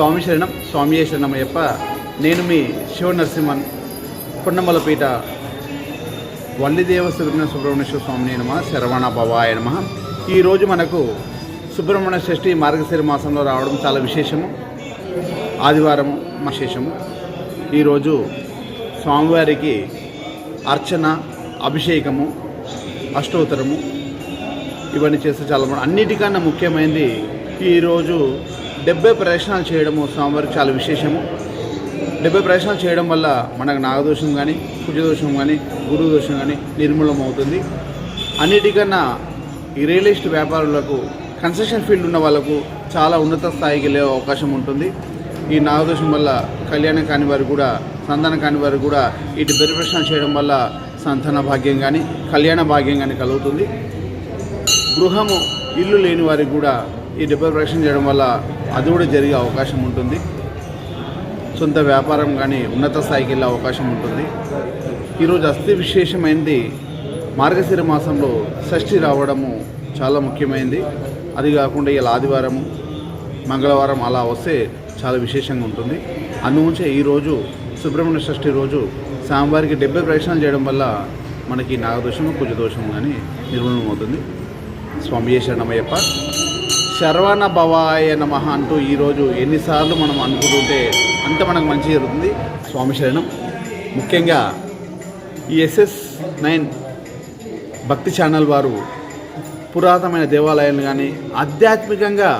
స్వామి శరణం స్వామి శరణమయ్యప్ప. నేను మీ శివ నరసింహన్ పున్నమలపీట వల్లిదేవ సుబ్రహ్మణ్య సుబ్రహ్మణ్యేశ్వర స్వామి నమ శరవణ భవాయ నమ. ఈరోజు మనకు సుబ్రహ్మణ్య షష్ఠి మార్గశిర మాసంలో రావడం చాలా విశేషము. ఆదివారం విశేషము ఈరోజు స్వామివారికి అర్చన అభిషేకము అష్టోత్తరము ఇవన్నీ చేస్తే చాలా. అన్నిటికన్నా ముఖ్యమైనది ఈరోజు డెబ్బై ప్రదక్షిణాలు చేయడము స్వామివారికి చాలా విశేషము. డెబ్బై ప్రదక్షిణాలు చేయడం వల్ల మనకు నాగదోషం కానీ కుజదోషం కానీ గురువు దోషం కానీ నిర్మూలం అవుతుంది అన్నిటికన్నా ఈ రియల్ ఎస్టేట్ వ్యాపారులకు కన్స్ట్రక్షన్ ఫీల్డ్ ఉన్న వాళ్ళకు చాలా ఉన్నత స్థాయికి వెళ్ళే అవకాశం ఉంటుంది. ఈ నాగదోషం వల్ల కళ్యాణం కాని వారు కూడా సంతానం కాని వారు కూడా ఇటు బెరి ప్రశ్న చేయడం వల్ల సంతాన భాగ్యం కానీ కళ్యాణ భాగ్యం కానీ కలుగుతుంది. గృహము ఇల్లు లేని వారికి కూడా ఈ డెబ్బై ప్రశ్న చేయడం వల్ల అది కూడా జరిగే అవకాశం ఉంటుంది. సొంత వ్యాపారం కానీ ఉన్నత స్థాయికి వెళ్ళే అవకాశం ఉంటుంది. ఈరోజు అస్థి విశేషమైనది మార్గశిర మాసంలో షష్ఠి రావడము చాలా ముఖ్యమైనది అది కాకుండా ఇలా ఆదివారము మంగళవారం అలా వస్తే చాలా విశేషంగా ఉంటుంది. అందుగురించే ఈరోజు సుబ్రహ్మణ్య షష్ఠి రోజు స్వామివారికి డెబ్బై ప్రయత్నాలు చేయడం వల్ల మనకి నాగదోషము కుజదోషము కానీ నిర్మూలమవుతుంది స్వామి శరణమయ్యప్ప. శర్వణ భవాయ నమ అంటూ ఈరోజు ఎన్నిసార్లు మనం అనుకుంటుంటే అంత మనకు మంచి జరుగుతుంది. స్వామి శరణం. ముఖ్యంగా ఈ ఎస్ఎస్ నైన్ భక్తి ఛానల్ వారు పురాతనమైన దేవాలయాలు కానీ ఆధ్యాత్మికంగా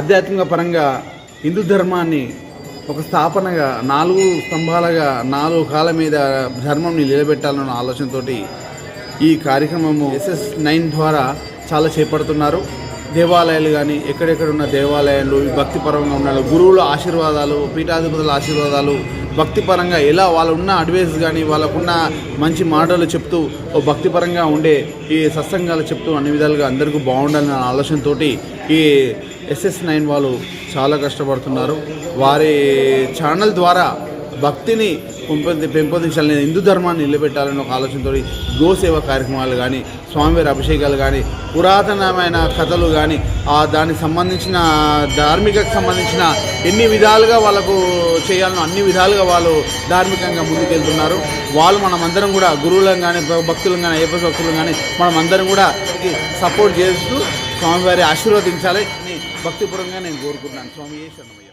ఆధ్యాత్మిక పరంగా హిందూ ధర్మాన్ని ఒక స్థాపనగా నాలుగు స్తంభాలుగా నాలుగు కాళ్ళ మీద ధర్మంని నిలబెట్టాలన్న ఆలోచనతోటి ఈ కార్యక్రమము ఎస్ఎస్ నైన్ ద్వారా చాలా చేపడుతున్నారు. దేవాలయాలు కానీ ఎక్కడెక్కడ ఉన్న దేవాలయాలు ఈ భక్తిపరంగా ఉన్న గురువుల ఆశీర్వాదాలు పీఠాధిపతుల ఆశీర్వాదాలు భక్తిపరంగా ఎలా వాళ్ళు ఉన్న అడ్వైస్ కానీ వాళ్ళకున్న మంచి మాటలు చెప్తూ ఓ భక్తిపరంగా ఉండే ఈ సత్సంగాలు చెప్తూ అన్ని విధాలుగా అందరికీ బాగుండాలన్న ఆలోచనతో ఈ ఎస్ఎస్ నైన్ వాళ్ళు చాలా కష్టపడుతున్నారు. వారి ఛానల్ ద్వారా భక్తిని పెంపొంది పెంపొందించాలని హిందూ ధర్మాన్ని నిలబెట్టాలని ఒక ఆలోచనతో గోసేవ కార్యక్రమాలు కానీ స్వామివారి అభిషేకాలు కానీ పురాతనమైన కథలు కానీ ఆ దానికి సంబంధించిన ధార్మికకు సంబంధించిన ఎన్ని విధాలుగా వాళ్ళకు చేయాలనో అన్ని విధాలుగా వాళ్ళు ధార్మికంగా ముందుకెళ్తున్నారు. వాళ్ళు మనమందరం కూడా గురువులను కానీ భక్తులను కానీ అయ్యప్ప భక్తులను కానీ మనమందరం కూడా సపోర్ట్ చేస్తూ స్వామివారి ఆశీర్వదించాలి అని భక్తిపూర్వకంగా నేను కోరుకుంటున్నాను. స్వామి శరణమయ్య.